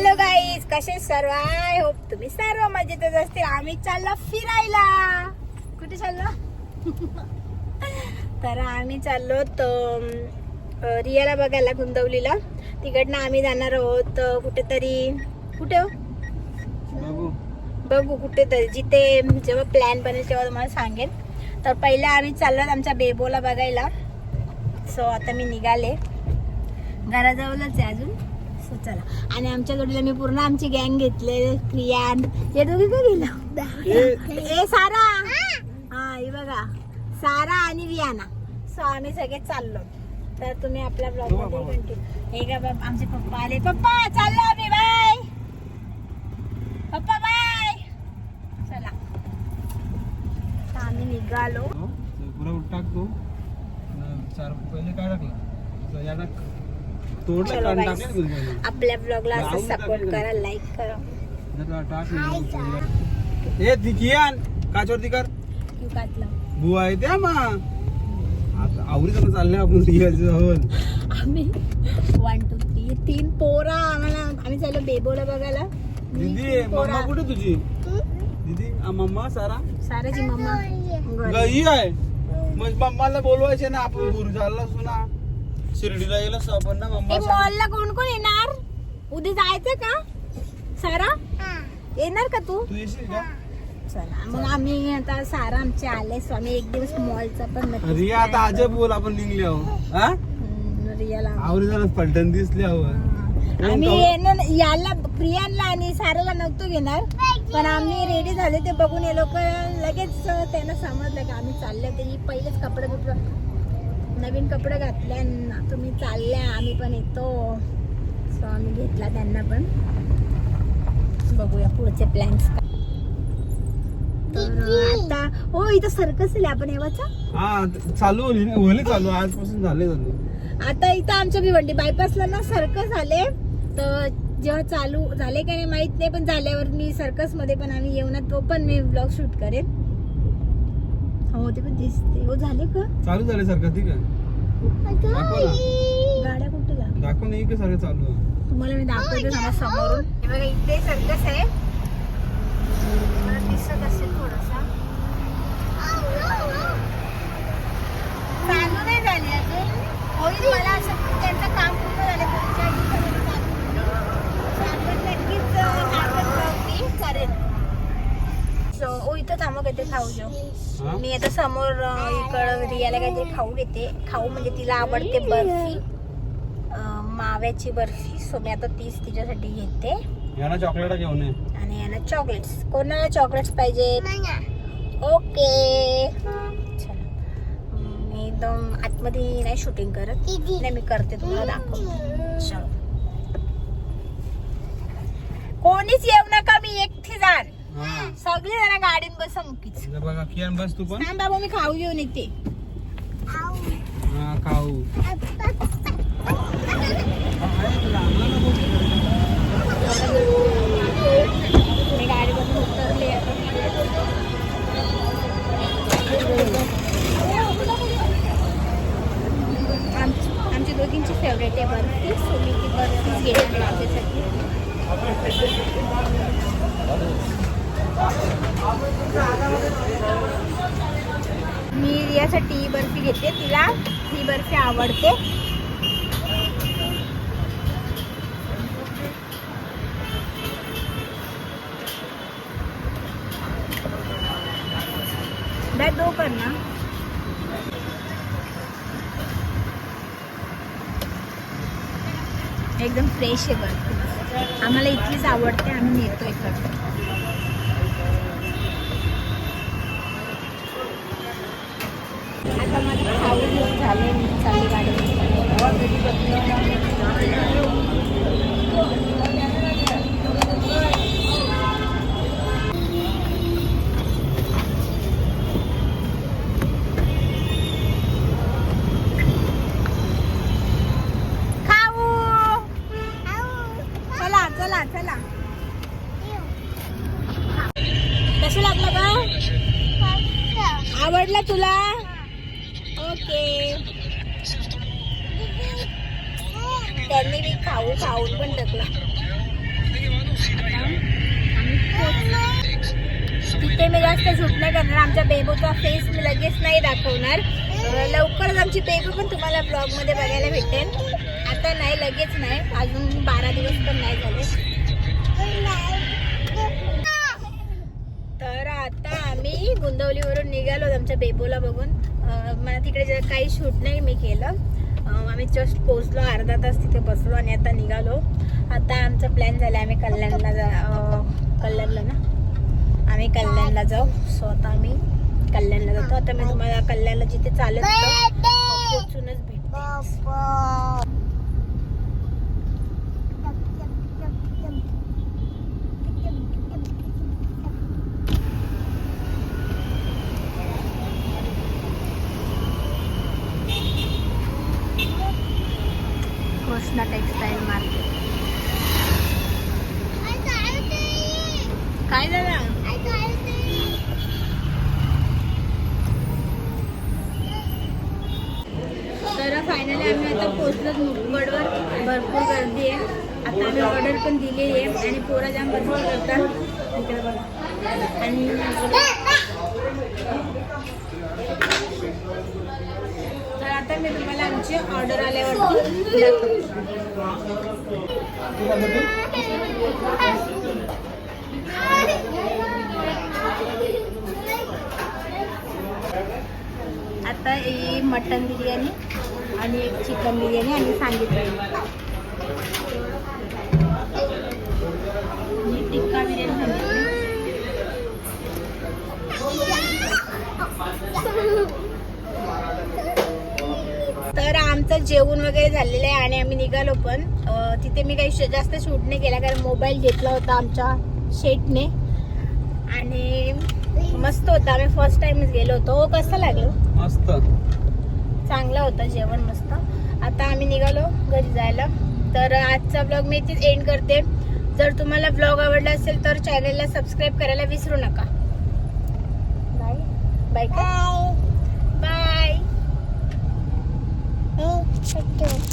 Hello guys कसे सर्व? I hope तुम्ही सर्व मजेतच असतील. आम्ही चाललो फिरायला. कुठे चाललो? तर आम्ही चाललो तर रियाला बघायला गुंतवलीला तिकडनं आम्ही जाणार आहोत कुठेतरी कुठे हो? बघू. बघू कुठेतरी. जिथे जेव्हा प्लॅन बनेल तेव्हा तुम्हाला सांगेन. तर पहिले आम्ही चाललो आमच्या बेबोला बघायला. सो आता मी निघाले. घराजवळच आहे अजून. सो चला. आणि आमच्या जोडीला मी पूर्ण आमची गँग घेतले. क्रियान हे दोघी का गेलो ए सारा. हा हे बघा. सारा आणि रियाना. सो आम्ही सगळे चाललो. तर तुम्ही आपल्या ब्लॉगमध्ये हे का बाप आमचे पप्पा आले. पप्पा चाललो आम्ही बाय. पप्पा बाय. चला. तर आम्ही निघालो. पुरा टाक तू न चार पहिले काय टाकलं? या टाक तोडलं चलो guys. आपल्या ब्लॉगला असं सपोर्ट करा लाईक करा. जर टाक नाही. ए ती कियान काचवरती कर. भू आहे त्या मा. आता आवरी जण चालले आपण आम्ही वन टू थ्री तीन पोरा आम्हाला आम्ही चाललो बेबोला बघायला. मी दीदी तीन मम्मा कुठे तुझी? दीदी आ, मम्मा सारा? साराची मम्मा. घरी. गई आहे. मग मम्माला बोलवायचे ना आपण गुरु झाला सुना. शिर्डीला येईल असं आपण ना मम्मा मॉलला कोण कोण येणार? उद्या जायचं का? सारा? येणार का तू? तू येशील का? चला मग आम्ही आता सारा आमचे आले सो आम्ही एक दिवस मॉलचा पण नक्कीच रिया आता अजय बोल आपण निघले आहो हा? करू. हम्म, रियाला. आवरी पलटण दिसले आहो. आम्ही येणं- याला प्रियांला आणि साराला नव्हतो घेणार पण आम्ही रेडी झाले ते बघून. हे लोक लगेच त्यांना समजलं की आम्ही चालले तरी पहिलेच कपडे बिपडे नवीन कपडे घातले तुम्ही चालल्या आम्ही पण येतो. सो आम्ही घेतला त्यांना पण. बघूया पुढचे प्लॅन्स आता हो इथं सर्कस आहे आपण हा चालू होली चालू आजपासून झाले चालू. आता इथं आमच्या भिवंडी बायपासला ना सर्कस आले तर जेव्हा चालू झाले का नाही माहीत नाही पण झाल्यावर मी सर्कसमध्ये पण आम्ही येऊ ना तो पण मी ब्लॉग शूट करेन. हो ते पण दिसते. हो झाले का? चालू झाले सारखं ठीक आहे. दाखव ना. गाड्या कुठे लागल्या दाखव नाही की सारखं चालू आहे. तुम्हाला मी दाखवते समज समोरून. हे बघा इथे सर्कस आहे मला दिसत असेल थोडासा चालू नाही झाली अजून होईल मला असं वाटतं त्यांचं काम पूर्ण झालं पुढच्या आठवड्यात चालू होईल. तर आपण नक्कीच अं, आपण vlog मी करेन सो ओ इथं थांबा काहीतरी खाऊ हा? मी आता समोर इकडं रियाला काहीतरी खाऊ घेते. खाऊ म्हणजे तिला आवडते बर्फी. माव्याची बर्फी. सो मी आता तीच तिच्यासाठी घेते. यांना चॉकलेट घेऊन ये. आणि यांना चॉकलेट्स कोणाला चॉकलेट्स पाहिजे? ओके. चला. मी एकदम आतमध्ये नाही शूटिंग करत. नाही मी करते तुम्हाला दाखव चलो. कोणीच येऊ नका. सगळे जण गाडीत बसा मुकीच. बघा कियान बस तू पण? बाबा मी खाऊ घेऊन येते. हा खाऊ. मी गाडीवरून उतरले आता. आमची आमची दोघींची फेवरेट आहे बर्फी सो मी ती बर्फीच घेणार आहे माझ्यासाठी मी ही बर्फी घेते तिला ही बर्फी आवडते. दो करना एकदम फ्रेश आहे बर्फी. आम्हाला इथलीच आवडते आम्ही नेतो इकडं आता माझं खाऊ घेऊन झाले मी चालली गाडी. खाऊ. चला चला चला. कसं लागलं का आवडला तुला? ओके. त्यांनी मी खाऊ खाऊन पण टाकला तिथे मी जास्त शूट नाही करणार. आमच्या बेबूचा फेस मी लगेच नाही दाखवणार. लवकरच आमची बेबू पण तुम्हाला ब्लॉगमध्ये बघायला भेटेल. आता नाही लगेच नाही. अजून बारा दिवस पण नाही झाले. तर आता आम्ही गुंदवलीवरून निघालो आमच्या बेबूला बघून. मला तिकडे काही शूट नाही मी केलं. आम्ही जस्ट पोचलो अर्धा तास तिथे बसलो आणि आता निघालो. आता आमचा प्लॅन झाला आम्ही कल्याणला जा कल्याणला ना? आम्ही कल्याणला जाऊ. सो आता आम्ही कल्याणला जातो. आता मी तुम्हाला कल्याणला जिथे चालत पोचूनच भेटते. टेक्सटाईल मार्केट काय झालं? तर फायनली आम्ही आता पोहोचलो मुकगडवर भरपूर गर्दी आहे. आता आम्ही ऑर्डर पण दिलेली आहे आणि पोरा जाम बसली करतात. इकडे बघा. आणि तर आता मी तुम्हाला आमची ऑर्डर आल्यावरती आता ही मटन बिर्याणी आणि एक चिकन बिर्याणी आणि सांगितलं मी टिक्का बिर्याणी सांगितली तर आमचं जेवण वगैरे झालेलं आहे आणि आम्ही निघालो पण तिथे मी काही श- जास्त शूट नाही केला कारण मोबाईल घेतला होता आमच्या शेटने आणि मस्त होता. आम्ही फर्स्ट टाइमच गेलो होतो. हो कसं लागलं? मस्त. चांगलं होतं जेवण मस्त. आता आम्ही निघालो घरी जायला. तर आजचा ब्लॉग मी इथेच एंड करते. जर तुम्हाला ब्लॉग आवडला असेल तर चॅनलला सबस्क्राईब करायला विसरू नका. बाय बाय का? 네, 응, 할게요.